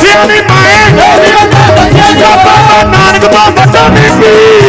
ਬੱਚਿਆਂ ਦੀ ਮਾਏ। ਜੋ ਬਾਬਾ ਨਾਨਕ ਬਾਬਾ ਸਾਡੀ ਪੀ